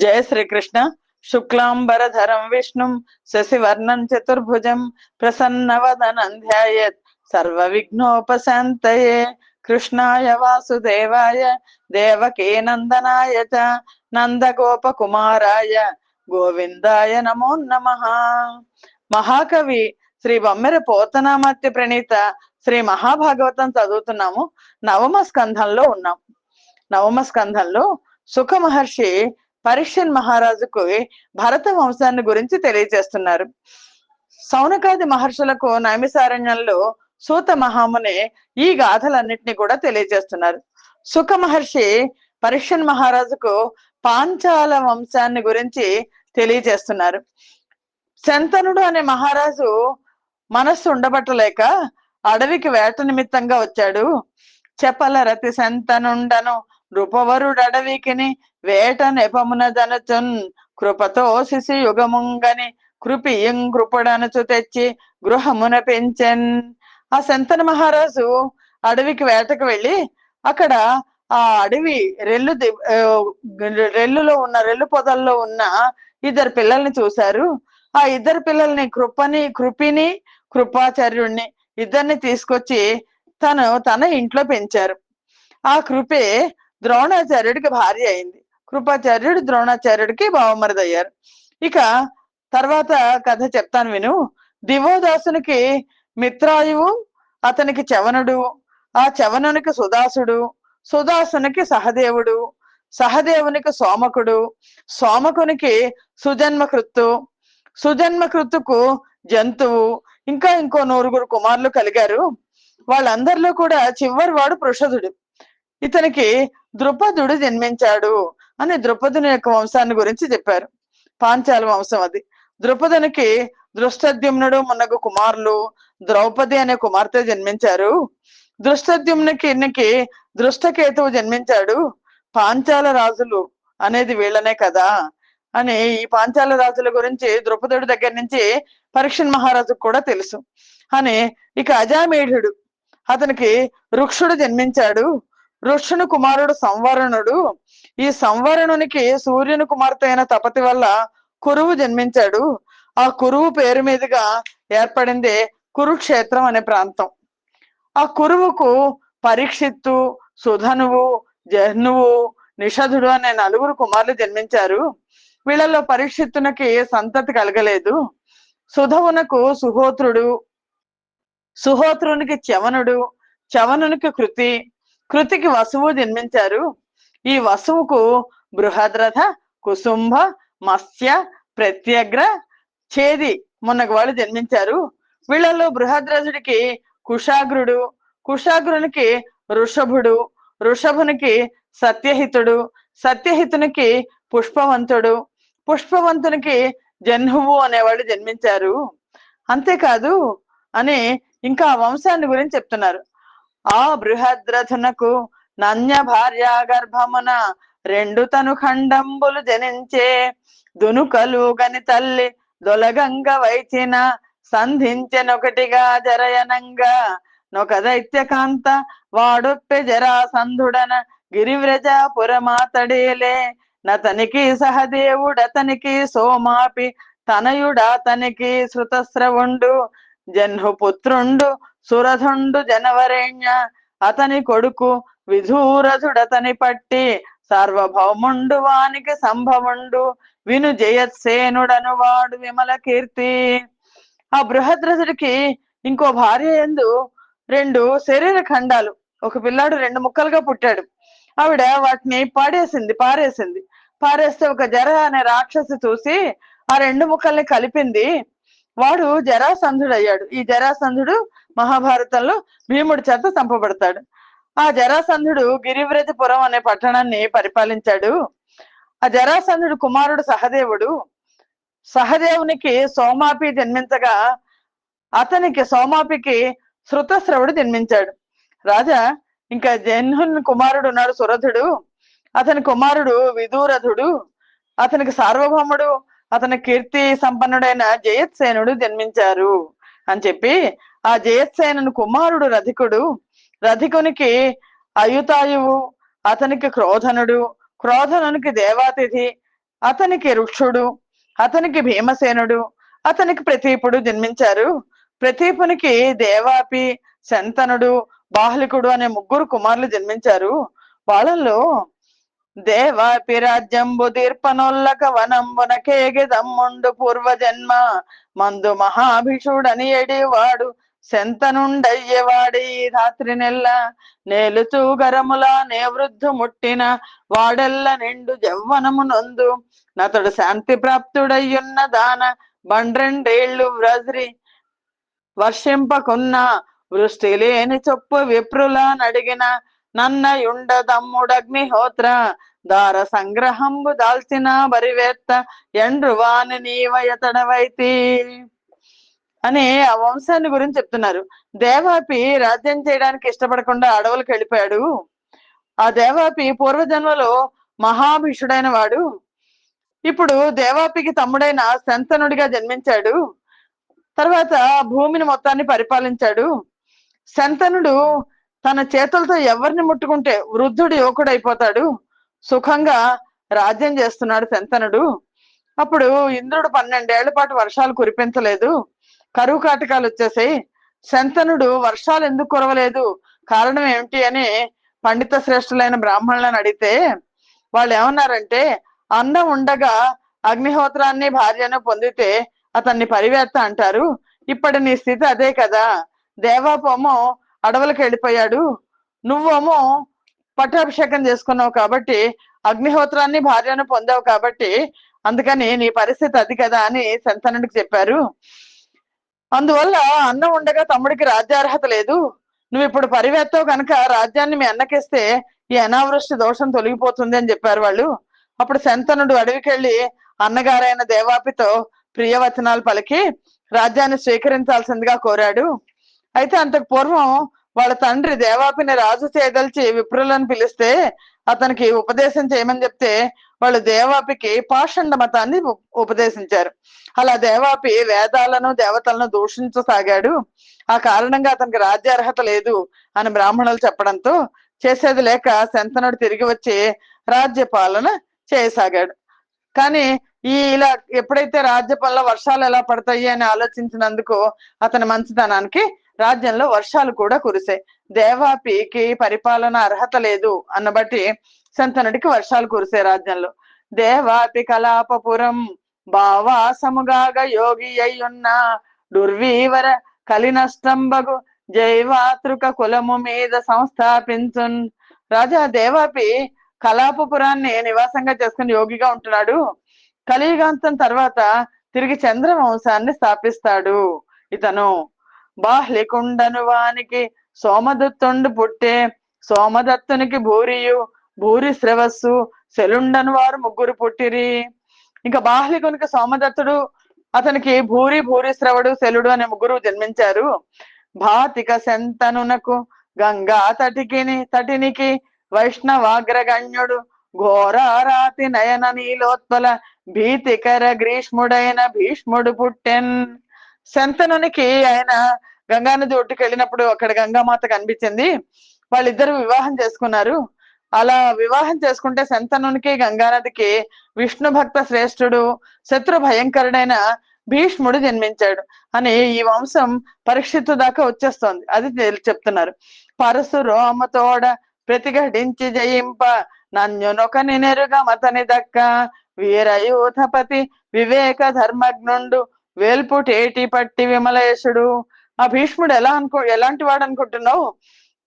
జయ శ్రీకృష్ణ. శుక్లాంబరధరం విష్ణుం శశివర్ణం చతుర్భుజం ప్రసన్నవదనం ధ్యాయత్ సర్వ విఘ్నోపశాంతయే కృష్ణాయ వాసుదేవాయ దేవకీ నందనాయ చ నందగోపకుమారాయ గోవిందాయ నమో నమ. మహాకవి శ్రీ బొమ్మెర పోతనామత్య ప్రణీత శ్రీ మహాభాగవతం చదువుతున్నాము. నవమ స్కంధంలో ఉన్నాం. నవమ స్కంధంలో సుఖ మహర్షి పరీక్షన్ మహారాజుకు భరత వంశాన్ని గురించి తెలియజేస్తున్నారు. సౌనకాది మహర్షులకు నైమిసారణ్యంలో సూత మహాముని ఈ గాథలన్నిటిని కూడా తెలియజేస్తున్నారు. సుఖ మహర్షి పరీక్షన్ మహారాజుకు పాంచాల వంశాన్ని గురించి తెలియజేస్తున్నారు. శంతనుడు అనే మహారాజు మనస్సు ఉండబట్టలేక అడవికి వేట నిమిత్తంగా వచ్చాడు. చెప్పల రతి శంతనుండను నృపవరుడడవికిని వేట నెపమున జనచున్ కృపతో శిశి యుగముంగని కృపియం కృపడనుచు తెచ్చి గృహమున పెంచెన్. ఆ శంతన మహారాజు అడవికి వేటకు వెళ్ళి అక్కడ ఆ అడవి రెల్లు ది- రెల్లులో ఉన్న రెల్లు పొదల్లో ఉన్న ఇద్దరు పిల్లల్ని చూశారు. ఆ ఇద్దరు పిల్లల్ని కృపని కృపిని కృపాచార్యుణ్ణి ఇద్దరిని తీసుకొచ్చి తను తన ఇంట్లో పెంచారు. ఆ కృపే ద్రోణాచార్యుడికి భార్య అయింది. కృపాచార్యుడు ద్రోణాచార్యుడికి బావమరిదయ్యారు. ఇక తర్వాత కథ చెప్తాను విను. దివోదాసునికి మిత్రాయువు అతనికి చవనుడు ఆ చవనునికి సుదాసుడు సుదాసునికి సహదేవుడు సహదేవునికి సోమకుడు సోమకునికి సుజన్మకృత్తు సుజన్మకృత్తుకు జంతువు ఇంకా ఇంకో నూరుగురు కుమారులు కలిగారు. వాళ్ళందరిలో కూడా చివరి వాడు పృషధుడు ఇతనికి ద్రుపదుడు జన్మించాడు అని ద్రుపదుని యొక్క వంశాన్ని గురించి చెప్పారు. పాంచాల వంశం అది. ద్రుపదునికి దృష్టద్యుమ్నుడు మున్నగు కుమారులు ద్రౌపది అనే కుమార్తె జన్మించారు. దృష్టద్యుమ్నికి ఇన్నికి దృష్టకేతువు జన్మించాడు. పాంచాల రాజులు అనేది వీళ్ళనే కదా అని ఈ పాంచాల రాజుల గురించి ద్రుపదుడి దగ్గర నుంచి పరీక్షన్ మహారాజుకు కూడా తెలుసు. అని ఇక అజామేఢుడు అతనికి రుక్షుడు జన్మించాడు. రుక్షుని కుమారుడు సంవరణుడు. ఈ సంవరణునికి సూర్యుని కుమార్తె అయిన తపతి వల్ల కురువు జన్మించాడు. ఆ కురువు పేరు మీదుగా ఏర్పడింది కురుక్షేత్రం అనే ప్రాంతం. ఆ కురువుకు పరీక్షిత్తు సుధనువు జహ్నువు నిషధుడు అనే నలుగురు కుమారులు జన్మించారు. వీళ్ళలో పరీక్షిత్తునకి సంతతి కలగలేదు. సుధవునకు సుహోత్రుడు సుహోత్రునికి చవనుడు చవనునికి కృతి కృతికి వసువు జన్మించారు. ఈ వసువుకు బృహద్రథ కుసుంభ మత్స్య ప్రత్యగ్ర చేది మొన్నకు వాళ్ళు జన్మించారు. వీళ్ళలో బృహద్రథుడికి కుషాగ్రుడు కుషాగ్రునికి ఋషభుడు ఋషభునికి సత్యహితుడు సత్యహితునికి పుష్పవంతుడు పుష్పవంతునికి జన్హువు అనేవాళ్ళు జన్మించారు. అంతేకాదు అని ఇంకా వంశాన్ని గురించి చెప్తున్నారు. ఆ బృహద్రథునకు నన్య భార్య గర్భమున రెండు తను ఖండంబులు జనించే దునుకలు గని తల్లి దొలగంగ వైచిన సంధించెనొకటిగా జరయనంగా నొక దైత్యకాంత వాడొప్పె జరాసంధుడన గిరివ్రజ పురమాతడేలే నతనికి సహదేవుడతనికి సోమాపి తనయుడతనికి శృతస్రవుండు జన్హు పుత్రుండు జనవరేణ్య అతని కొడుకు విధూరథుడతని పట్టి సార్వభౌముండు వానికి సంభవుండు విను జయత్సేనుడను వాడు విమల కీర్తి. ఆ బృహద్రథుడికి ఇంకో భార్య ఎందు రెండు శరీర ఖండాలు ఒక పిల్లాడు రెండు ముక్కలుగా పుట్టాడు. ఆవిడ వాటిని పాడేసింది పారేసింది. పారేస్తే ఒక జర అనే రాక్షసి చూసి ఆ రెండు ముక్కల్ని కలిపింది వాడు జరాసంధుడు అయ్యాడు ఈ జరాసంధుడు మహాభారతంలో భీముడి చేత చంపబడతాడు. ఆ జరాసంధుడు గిరివ్రతిపురం అనే పట్టణాన్ని పరిపాలించాడు. ఆ జరాసంధుడు కుమారుడు సహదేవుడు. సహదేవునికి సోమాపి జన్మించగా అతనికి సోమాపికి శృతశ్రవుడు జన్మించాడు. రాజా ఇంకా జన్హున్ కుమారుడు ఉన్నాడు సురథుడు అతని కుమారుడు విదూరథుడు అతనికి సార్వభౌముడు. అతని కీర్తి సంపన్నుడైన జయత్సేనుడు జన్మించారు అని చెప్పి ఆ జయత్సేనుని కుమారుడు రధికుడు రధికునికి అయుతాయువు అతనికి క్రోధనుడు క్రోధనునికి దేవాతిథి అతనికి రుక్షుడు అతనికి భీమసేనుడు అతనికి ప్రతీపుడు జన్మించారు. ప్రతీపునికి దేవాపి శంతనుడు బాహ్లికుడు అనే ముగ్గురు కుమారులు జన్మించారు. వాళ్ళల్లో దేవాపి రాజ్యంబు దీర్పనొల్లక వనంబున కేగిదమ్ముండు పూర్వజన్మ. మందు మహాభిషుడని ఎడివాడు శంతనుండయ్యవాడి ఈ రాత్రి నెల్ల. నేలుచూ గరముల నేవృద్ధు ముట్టిన వాడెల్ల నిండు జవ్వనము నొందు. నతడు శాంతి ప్రాప్తుడయ్యున్న దాన బండ్రెండేళ్ళు వ్రజ్రి వర్షింపకున్న వృష్టి లేని చొప్పు విప్రులా నడిగిన నన్నయుండ దమ్ముడగ్నిహోత్ర దార సంగ్రహంబు దాల్చిన బరివేత్త ఎండ్రువాని నీవయతడవైతి అని ఆ వంశాన్ని గురించి చెప్తున్నారు. దేవాపి రాజ్యం చేయడానికి ఇష్టపడకుండా అడవులకు వెళ్ళిపోయాడు. ఆ దేవాపి పూర్వజన్మలో మహాభిషుడైన వాడు. ఇప్పుడు దేవాపికి తమ్ముడైన శంతనుడిగా జన్మించాడు. తర్వాత భూమిని మొత్తాన్ని పరిపాలించాడు. శంతనుడు తన చేతులతో ఎవరిని ముట్టుకుంటే వృద్ధుడు యువకుడు అయిపోతాడు సుఖంగా రాజ్యం చేస్తున్నాడు శంతనుడు. అప్పుడు ఇంద్రుడు పన్నెండేళ్ళ పాటు వర్షాలు కురిపించలేదు కరువు కాటకాలు వచ్చేసాయి. శంతనుడు వర్షాలు ఎందుకు కురవలేదు? కారణం ఏమిటి అని పండిత శ్రేష్ఠులైన బ్రాహ్మణులను అడిగితే వాళ్ళు ఏమన్నారంటే అన్నం ఉండగా అగ్నిహోత్రాన్ని భార్యను పొందితే అతన్ని పరివేత్త అంటారు. ఇప్పటి నీ స్థితి అదే కదా. దేవాపోమం అడవులకు వెళ్ళిపోయాడు. నువ్వేమో పట్టాభిషేకం చేసుకున్నావు కాబట్టి అగ్నిహోత్రాన్ని భార్యను పొందావు కాబట్టి అందుకని నీ పరిస్థితి అది కదా అని శంతనుడికి చెప్పారు. అందువల్ల అన్నం ఉండగా తమ్ముడికి రాజ్యార్హత లేదు. నువ్వు ఇప్పుడు పరివేత్తావు కనుక రాజ్యాన్ని మీ అన్నకిస్తే ఈ అనావృష్టి దోషం తొలగిపోతుంది అని చెప్పారు వాళ్ళు. అప్పుడు శంతనుడు అడవికి వెళ్ళి అన్నగారైన దేవాపితో ప్రియవచనాలు పలికి రాజ్యాన్ని స్వీకరించాల్సిందిగా కోరాడు. అయితే అంతకు పూర్వం వాళ్ళ తండ్రి దేవాపిని రాజు చేయదలిచి విప్రులను పిలిస్తే అతనికి ఉపదేశం చేయమని చెప్తే వాళ్ళు దేవాపికి పాషండ మతాన్ని ఉపదేశించారు. అలా దేవాపి వేదాలను దేవతలను దూషించసాగాడు. ఆ కారణంగా అతనికి రాజ్యార్హత లేదు అని బ్రాహ్మణులు చెప్పడంతో చేసేది లేక శంతనుడు తిరిగి వచ్చి రాజ్య పాలన చేయసాగాడు. కానీ ఈ ఇలా ఎప్పుడైతే రాజ్యపాలన వర్షాలు ఎలా పడతాయి అని ఆలోచించినందుకు అతని మంచితనానికి రాజ్యంలో వర్షాలు కూడా కురిసాయి దేవాపికి పరిపాలన అర్హత లేదు అన్న బట్టి వర్షాలు కురిసాయి రాజ్యంలో. దేవాపి కలాపపురం భావాసముగాగ యోగి అయ్యున్న దుర్వీవర కలినష్టంబగు జైవాతృక కులము మీద సంస్థాపించున్. రాజా దేవాపి కలాపపురాన్ని నివాసంగా చేసుకుని యోగిగా ఉంటున్నాడు. కలియుగాంతం తర్వాత తిరిగి చంద్రవంశాన్ని స్థాపిస్తాడు ఇతను. బాహ్లికుండను వానికి సోమదత్తుండు పుట్టే సోమదత్తునికి భూరియు భూరి శ్రవస్సు శలుండను వారు ముగ్గురు పుట్టిరి. ఇంకా బాహ్లికునికి సోమదత్తుడు అతనికి భూరి భూరి శ్రవడు శలుడు అనే ముగ్గురు జన్మించారు. భాతిక శంతనునకు గంగా తటికిని తటినికి వైష్ణవాగ్రగణ్యుడు ఘోరారాతి నయన నీలోత్పల భీతికర గ్రీష్ముడైన భీష్ముడు పుట్టెన్. శంతనునికి ఆయన గంగానది ఒడ్డుకు వెళ్ళినప్పుడు అక్కడ గంగామాత కనిపించింది. వాళ్ళిద్దరు వివాహం చేసుకున్నారు. అలా వివాహం చేసుకుంటే శంతనునికి గంగానదికి విష్ణు భక్త శ్రేష్ఠుడు శత్రు భయంకరుడైన భీష్ముడు జన్మించాడు అని ఈ వంశం పరీక్షిత్తు దాకా వచ్చేస్తోంది. అది చెప్తున్నారు చెప్తున్నారు. పరశురోమతోడ ప్రతిఘటించి జయింప నన్యునొకని నెరుగా మతని దక్క వీరయూథపతి వివేక ధర్మజ్ఞుండు వేల్పుటేటి పట్టి విమలేశుడు? ఆ భీష్ముడు ఎలా అనుకో ఎలాంటి వాడు అనుకుంటున్నావు?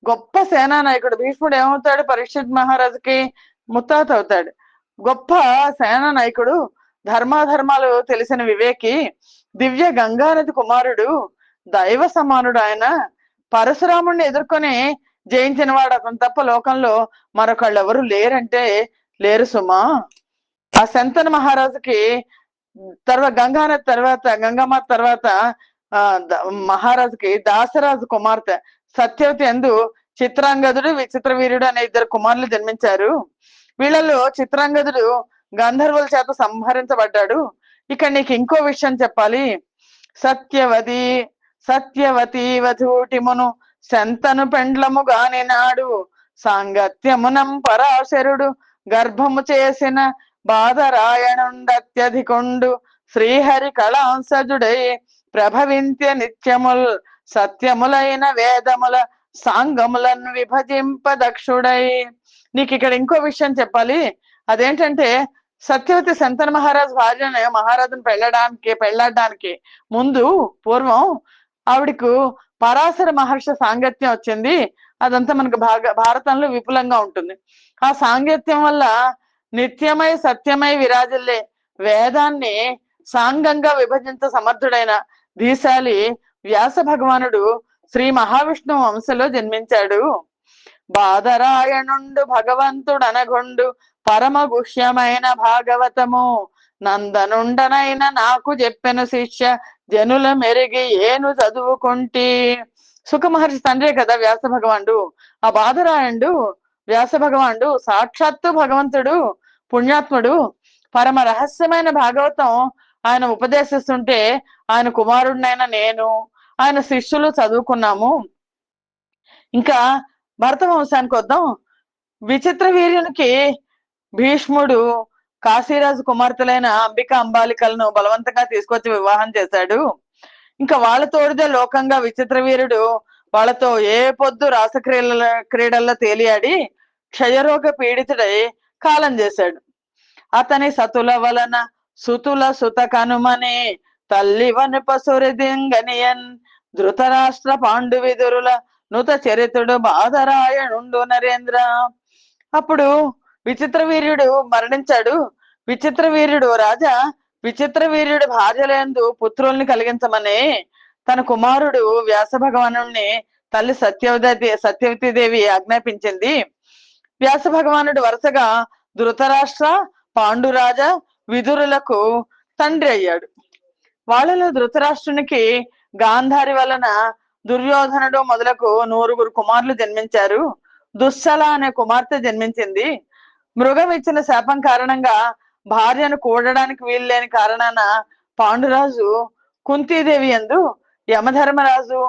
గొప్ప సేనా నాయకుడు. భీష్ముడు ఏమవుతాడు? పరీక్షిత్ మహారాజుకి ముత్తాత అవుతాడు. గొప్ప సేనా నాయకుడు ధర్మాధర్మాలు తెలిసిన వివేకి దివ్య గంగానది కుమారుడు దైవ సమానుడు ఆయన. పరశురాముడిని ఎదుర్కొని జయించిన వాడు అతను తప్ప లోకంలో మరొకళ్ళు ఎవరు లేరంటే లేరు సుమా. ఆ శంతన మహారాజుకి తర్వాత గంగానది తర్వాత గంగమ్మ తర్వాత ఆ మహారాజుకి దాసరాజు కుమార్తె సత్యవతి ఎందు చిత్రాంగదుడు విచిత్ర వీరుడు అనే ఇద్దరు కుమారులు జన్మించారు. వీళ్ళలో చిత్రాంగదుడు గంధర్వుల చేత సంహరించబడ్డాడు. ఇక్కడ నీకు ఇంకో విషయం చెప్పాలి. సత్యవతి సత్యవతి వధూటిమును శంతను పెండ్లము గాని నాడు సాంగత్యమునం పరాశరుడు గర్భము చేసిన బాధరాయణుండత్యధికొండు శ్రీహరి కళాంసజుడై ప్రభవింత్య నిత్యముల్ సత్యములైన వేదముల సాంగములను విభజింపదక్షుడై. నీకు ఇక్కడ ఇంకో విషయం చెప్పాలి. అదేంటంటే సత్యవతి శంతన మహారాజ్ భార్యను మహారాజును పెళ్ళడానికి పెళ్ళాడడానికి ముందు పూర్వం ఆవిడకు పరాశర మహర్షి సాంగత్యం వచ్చింది. అదంతా మనకు భాగ భారతంలో విపులంగా ఉంటుంది. ఆ సాంగత్యం వల్ల నిత్యమై సత్యమై విరాజిల్లే వేదాన్ని సాంగంగా విభజించ సమర్థుడైన దీశాలి వ్యాస భగవానుడు శ్రీ మహావిష్ణువు వంశలో జన్మించాడు. బాధరాయణుండు భగవంతుడు అనగొండు పరమ గుహ్యమైన భాగవతము. నందనుండనైన నాకు చెప్పిన శిష్య జనుల మెరిగి ఏను చదువుకుంటే. సుఖమహర్షి తండ్రే కదా వ్యాస భగవానుడు ఆ బాధరాయణుడు వ్యాస భగవానుడు సాక్షాత్తు భగవంతుడు పుణ్యాత్ముడు పరమ రహస్యమైన భాగవతం ఆయన ఉపదేశిస్తుంటే ఆయన కుమారుడినైన నేను ఆయన శిష్యులు చదువుకున్నాము. ఇంకా భరత వంశానికి వద్దాం. విచిత్ర వీర్యునికి భీష్ముడు కాశీరాజు కుమార్తెలైన అంబిక అంబాలికలను బలవంతంగా తీసుకొచ్చి వివాహం చేశాడు. ఇంకా వాళ్ళ తోడిదే లోకంగా విచిత్ర వీరుడు వాళ్ళతో ఏ పొద్దు రాసక్రీడల క్రీడల్లో తేలియాడి క్షయరోగ పీడితుడై కాలం చేశాడు. అతని సతుల వలన సుతుల సుత కనుమని తల్లి వనుపసురిదింగనియన్ ధృతరాష్ట్ర పాండు విదురుల నూత చరిత్రుడు బాధరాయణుండు నరేంద్ర. అప్పుడు విచిత్ర వీర్యుడు మరణించాడు. విచిత్ర వీర్యుడు రాజా విచిత్ర వీర్యుడు భార్యలందు పుత్రుల్ని కలిగించమని తన కుమారుడు వ్యాస భగవానుడిని తల్లి సత్యవతి సత్యవతి దేవి ఆజ్ఞాపించింది. వ్యాస భగవానుడు వరుసగా ధృతరాష్ట్ర పాండురాజ విదురులకు తండ్రి అయ్యాడు. వాళ్ళలో ధృతరాష్ట్రునికి గాంధారి వలన దుర్యోధనుడు మొదలకు నూరుగురు కుమారులు జన్మించారు. దుశ్శల అనే కుమార్తె జన్మించింది. మృగం ఇచ్చిన శాపం కారణంగా భార్యను కూడడానికి వీలు లేని కారణాన పాండురాజు కుంతీదేవి ఎందు యమధర్మరాజు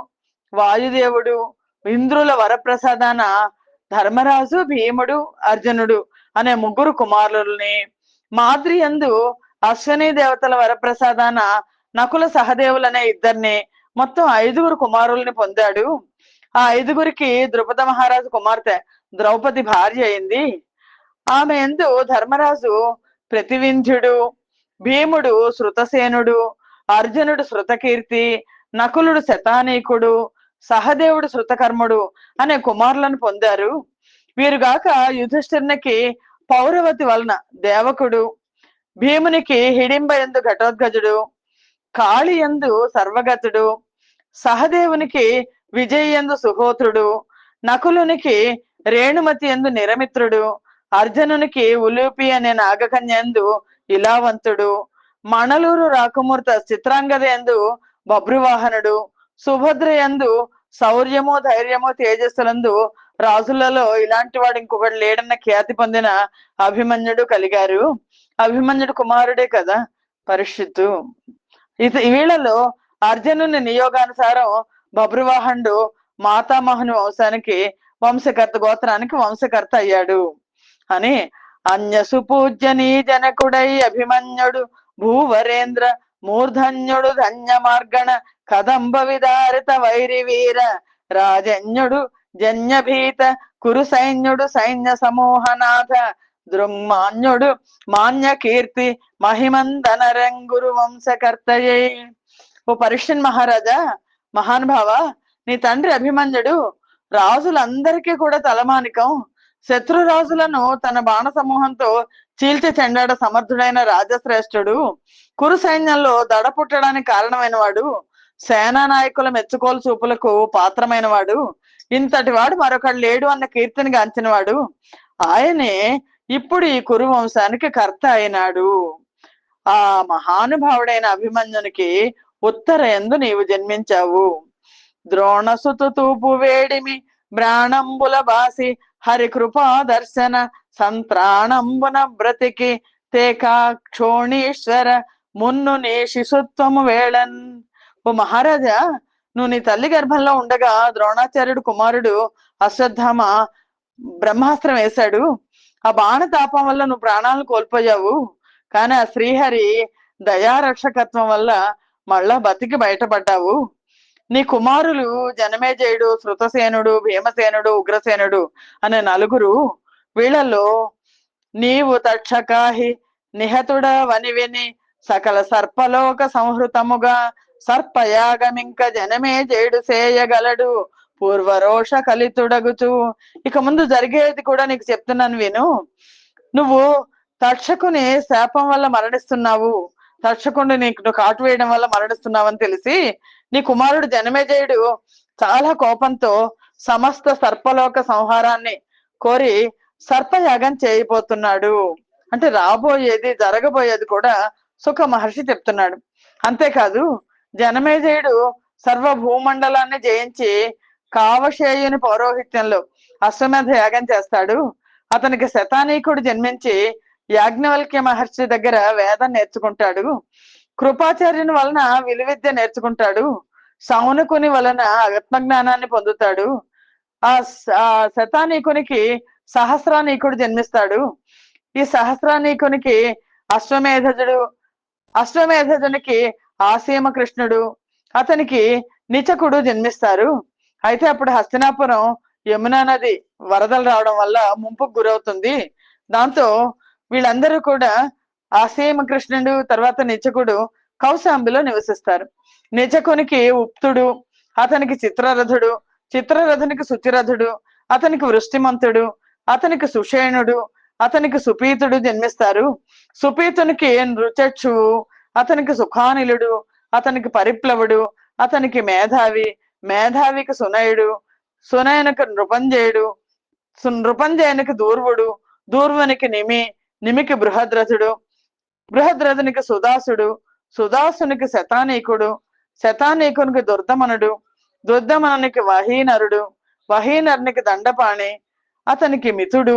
వాయుదేవుడు ఇంద్రుల వరప్రసాదాన ధర్మరాజు భీముడు అర్జునుడు అనే ముగ్గురు కుమారుల్ని మాద్రి అందు అశ్వనీ దేవతల వరప్రసాదాన నకుల సహదేవులనే ఇద్దరిని మొత్తం ఐదుగురు కుమారుల్ని పొందాడు. ఆ ఐదుగురికి ద్రుపద మహారాజు కుమార్తె ద్రౌపది భార్య అయింది. ఆమె ఎందు ధర్మరాజు ప్రతివింధ్యుడు భీముడు శృతసేనుడు అర్జునుడు శృతకీర్తి నకులుడు శతానీకుడు సహదేవుడు శృతకర్ముడు అనే కుమారులను పొందారు. వీరుగాక యుధిష్ఠిరునికి పౌరవతి వలన దేవకుడు భీమునికి హిడింబ ఎందు ఘటోద్గజుడు కాళి ఎందు సర్వగతుడు సహదేవునికి విజయందు సుహోత్రుడు నకులునికి రేణుమతి ఎందు నిరమిత్రుడు అర్జునునికి ఉలూపి అనే నాగకన్యందు ఇలావంతుడు మణలూరు రాకుమూర్త చిత్రాంగద ఎందు బభ్రువాహనుడు. సుభద్ర ఎందు శౌర్యము ధైర్యము తేజస్సులందు రాజులలో ఇలాంటి వాడు ఇంకొకటి లేడన్న ఖ్యాతి పొందిన అభిమన్యుడు కలిగారు. అభిమన్యుడు కుమారుడే కదా పరిషత్తు ఇత వీళ్ళలో అర్జునుని నియోగానుసారం బభ్రువాహనుడు మాతామహుని వంశానికి వంశకర్త గోత్రానికి వంశకర్త అయ్యాడు. అని అన్యసు పూజ్యనీ జనకుడై అభిమన్యుడు భూవరేంద్ర మూర్ధన్యుడు ధన్య మార్గణ కదంబ విదారిత వైరి వీర రాజన్యుడు జన్యభీత కురు సైన్యుడు సైన్య సమూహనాథ దృంమాన్యుడు మాన్య కీర్తి మహిమందన రంగురు వంశకర్తయే. ఓ పరిషన్ మహారాజా మహానుభావ నీ తండ్రి అభిమన్యుడు రాజులందరికీ కూడా తలమానికం. శత్రు రాజులను తన బాణ సమూహంతో చీల్చి చెండాడ సమర్థుడైన రాజశ్రేష్ఠుడు. కురు సైన్యంలో దడ పుట్టడానికి కారణమైన వాడు సేనా నాయకుల మెచ్చుకోలు చూపులకు పాత్రమైన వాడు ఇంతటి వాడు మరొకడు లేడు అన్న కీర్తిని గాంచిన వాడు ఆయనే ఇప్పుడు ఈ కురు వంశానికి కర్త అయినాడు. ఆ మహానుభావుడైన అభిమన్యునికి ఉత్తర ఎందు నీవు జన్మించావు. ద్రోణసుతు తూపు వేడిమి బ్రాణంబుల బాసి హరి కృపా దర్శన సంత్రాణంబున బ్రతికి తేకాక్షోణీశ్వర మున్ను నీ శిశుత్వము వేళన్. ఓ మహారాజా నువ్వు నీ తల్లి గర్భంలో ఉండగా ద్రోణాచార్యుడు కుమారుడు అశ్వత్థామ బ్రహ్మాస్త్రం వేశాడు. ఆ బాణ తాపం వల్ల నువ్వు ప్రాణాలను కోల్పోయావు. కానీ ఆ శ్రీహరి దయారక్షకత్వం వల్ల మళ్ళా బతికి బయటపడ్డావు. నీ కుమారులు జనమేజయుడు శృతసేనుడు భీమసేనుడు ఉగ్రసేనుడు అనే నలుగురు వీళ్ళలో నీవు తక్షకాహి నిహతుడ వని విని సకల సర్పలోక సంహృతముగా సర్పయాగమింక జనమే చేడు చేయగలడు పూర్వరోష కలితుడగుచు. ఇక ముందు జరిగేది కూడా నీకు చెప్తున్నాను విను. నువ్వు తక్షకుని శాపం వల్ల మరణిస్తున్నావు. తక్షకుడు నీకు నువ్వు కాటు వేయడం వల్ల మరణిస్తున్నావు అని తెలిసి నీ కుమారుడు జనమేజయుడు చాలా కోపంతో సమస్త సర్పలోక సంహారాన్ని కోరి సర్పయాగం చేయబోతున్నాడు. అంటే రాబోయేది జరగబోయేది కూడా సుఖ మహర్షి చెప్తున్నాడు. అంతేకాదు జనమేజయుడు సర్వ భూమండలాన్ని జయించి కావశేయుని పౌరోహిత్యంలో అశ్వమేధ యాగం చేస్తాడు. అతనికి శతానీకుడు జన్మించి యాజ్ఞవల్క్య మహర్షి దగ్గర వేదం నేర్చుకుంటాడు. కృపాచార్యుని వలన విలువిద్య నేర్చుకుంటాడు. సౌనకుని వలన ఆత్మజ్ఞానాన్ని పొందుతాడు. ఆ స- ఆ శతానీకునికి సహస్రానీకుడు జన్మిస్తాడు. ఈ సహస్రానీకునికి అశ్వమేధజుడు అశ్వమేధజునికి ఆసీమ కృష్ణుడు. అతనికి నిచకుడు జన్మిస్తారు. అయితే అప్పుడు హస్తినాపురం యమునా నది వరదలు రావడం వల్ల ముంపుకు గురవుతుంది. దాంతో వీళ్ళందరూ కూడా ఆసీమ కృష్ణుడు తర్వాత నిచకుడు కౌశాంబిలో నివసిస్తారు. నిచకునికి ఉప్తుడు అతనికి చిత్రరథుడు చిత్రరథునికి శుచిరథుడు అతనికి వృష్టిమంతుడు అతనికి సుషేణుడు అతనికి సుపీతుడు జన్మిస్తారు. సుపీతునికి నృచక్షువు అతనికి సుఖానిలుడు అతనికి పరిప్లవుడు అతనికి మేధావి మేధావికి సునయుడు సునయనకు నృపంజయుడు సు- నృపంజయునికి దూర్వుడు దూర్వునికి నిమి నిమికి బృహద్రథుడు బృహద్రథునికి సుదాసుడు సుదాసునికి శతానీకుడు శతానీకునికి దుర్దమనుడు దుర్దమనునికి వహీనరుడు వహీనరునికి దండపాణి అతనికి మిథుడు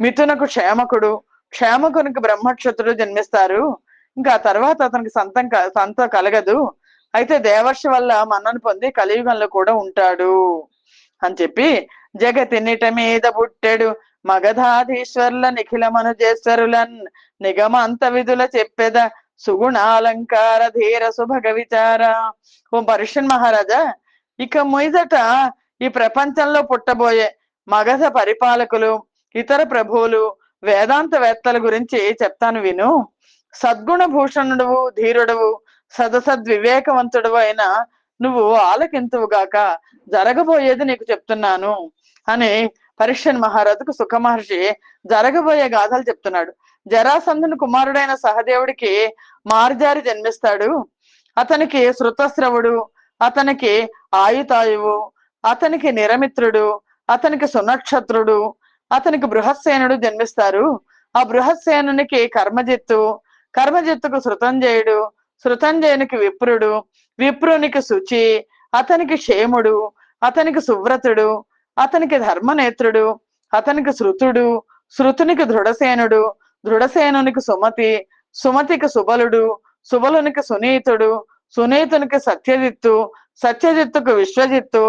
మిథునకు క్షేమకుడు. క్షేమకునికి బ్రహ్మక్షత్రుడు జన్మిస్తారు. ఇంకా తర్వాత అతనికి సంతం క- సంత కలగదు. అయితే దేవర్షి వల్ల మన్నను పొంది కలియుగంలో కూడా ఉంటాడు. అని చెప్పి జగతినిట మీద పుట్టెడు మగధాధీశ్వర్ల నిఖిల మనుజేశ్వరులన్ నిగమంత విధుల చెప్పెద సుగుణాలంకార ధీర సుభగ విచార. ఓ పరుషన్ మహారాజా ఇక మీదట ఈ ప్రపంచంలో పుట్టబోయే మగధ పరిపాలకులు ఇతర ప్రభువులు వేదాంతవేత్తల గురించి చెప్తాను విను. సద్గుణ భూషణుడువు ధీరుడవు సదసద్ వివేకవంతుడు అయిన నువ్వు ఆలకింతువుగాక జరగబోయేది నీకు చెప్తున్నాను అని పరీక్షన్ మహారాజుకు సుఖ మహర్షి జరగబోయే గాథలు చెప్తున్నాడు. జరాసంధుని కుమారుడైన సహదేవుడికి మార్జారి జన్మిస్తాడు. అతనికి శృతస్రవుడు అతనికి ఆయుతాయువు అతనికి నిరమిత్రుడు అతనికి సునక్షత్రుడు అతనికి బృహస్సేనుడు జన్మిస్తారు. ఆ బృహస్సేనునికి కర్మజిత్తు కర్మజిత్తుకు శృతంజయుడు శృతంజయునికి విప్రుడు విప్రునికి శుచి అతనికి క్షేముడు అతనికి సువ్రతుడు అతనికి ధర్మనేత్రుడు అతనికి శృతుడు శృతునికి దృఢసేనుడు దృఢసేనునికి సుమతి సుమతికి సుబలుడు సుబలునికి సునీతుడు సునీతునికి సత్యజిత్తు సత్యజిత్తుకు విశ్వజిత్తు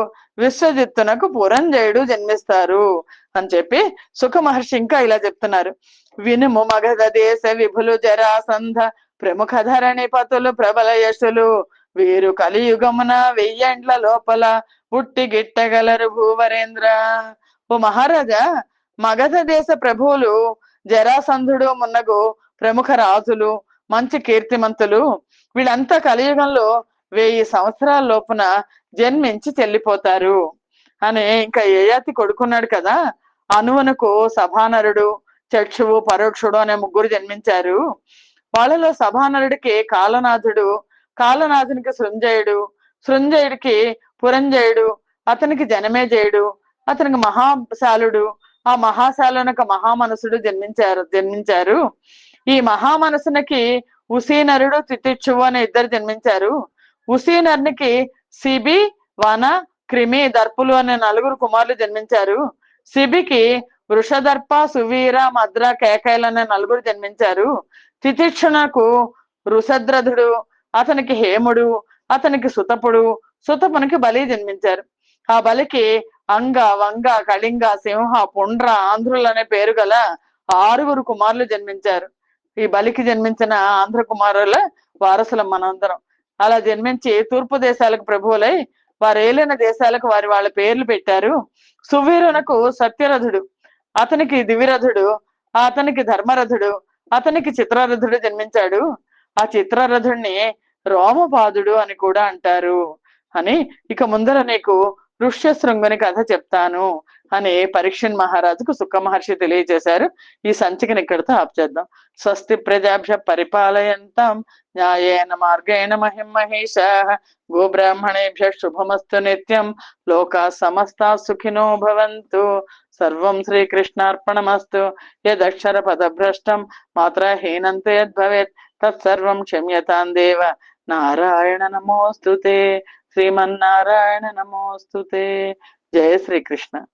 విశ్వజిత్తునకు పురంజయుడు జన్మిస్తారు. అని చెప్పి సుఖ మహర్షి ఇంకా ఇలా చెప్తున్నారు. వినుము మగధ దేశ విభులు జరాసంధ ప్రముఖ ధరణి పతులు ప్రబల యశులు. వీరు కలియుగమున వెయ్యండ్ల లోపల పుట్టి గిట్టగలరు భూవరేంద్ర. ఓ మహారాజా మగధ దేశ ప్రభువులు జరాసంధుడు మున్నగు ప్రముఖ రాజులు మంచి కీర్తిమంతులు వీళ్ళంతా కలియుగంలో వెయ్యి సంవత్సరాల లోపున జన్మించి చెల్లిపోతారు. అని ఇంకా ఏయాతి కొడుకున్నాడు కదా. అనువనకు సభానరుడు చక్షువు పరోక్షుడు అనే ముగ్గురు జన్మించారు. వాళ్ళలో సభానరుడికి కాలనాథుడు కాలనాథునికి సృంజయుడు సృంజయుడికి పురంజయుడు అతనికి జనమేజయుడు అతనికి మహాశాలుడు ఆ మహాశాలునకు మహామనసుడు జన్మించారు జన్మించారు. ఈ మహామనసునికి ఉసీనరుడు తితిక్షువు అనే ఇద్దరు జన్మించారు. ఉసీనరునికి సిబి వన క్రిమి దర్పులు అనే నలుగురు కుమారులు జన్మించారు. సిబికి వృషదర్ప సువీర మద్ర కేకైలు అనే నలుగురు జన్మించారు. తితిక్షణకు రుషద్రథుడు అతనికి హేముడు అతనికి సుతపుడు సుతపునికి బలి జన్మించారు. ఆ బలికి అంగ వంగ కళింగ సింహ పుండ్ర ఆంధ్రులు అనే పేరు గల ఆరుగురు కుమారులు జన్మించారు. ఈ బలికి జన్మించిన ఆంధ్ర కుమారుల వారసులం మనందరం. అలా జన్మించి తూర్పు దేశాలకు ప్రభువులై వారు ఏలిన దేశాలకు వారి వాళ్ళ పేర్లు పెట్టారు. సువీరునకు సత్యరథుడు అతనికి దివిరథుడు అతనికి ధర్మరథుడు అతనికి చిత్రరథుడు జన్మించాడు. ఆ చిత్రరథుడిని రోమపాదుడు అని కూడా అంటారు. అని ఇక ముందర నీకు ఋష్యశృంగుని కథ చెప్తాను. అని పరీక్షన్ మహారాజుకు సుఖ మహర్షి తెలియజేశారు. ఈ సంచికని ఇక్కడితో ఆప్ చేద్దాం. స్వస్తి ప్రజాభ్య పరిపాలయంతం న్యాయేన మార్గేణ మహిం మహేష గోబ్రాహ్మణేభ్య శుభమస్తు నిత్యం. లోకా సమస్త సుఖినో భవంతు. సర్వం శ్రీకృష్ణార్పణమస్తు. యదక్షర పదభ్రష్టం మాత్ర హీనంతే యద్భవేత్. తత్సర్వం క్షమ్యతాం దేవ. నారాయణ నమోస్తుతే. శ్రీమన్నారాయణ నమోస్తుతే. జయ శ్రీకృష్ణ.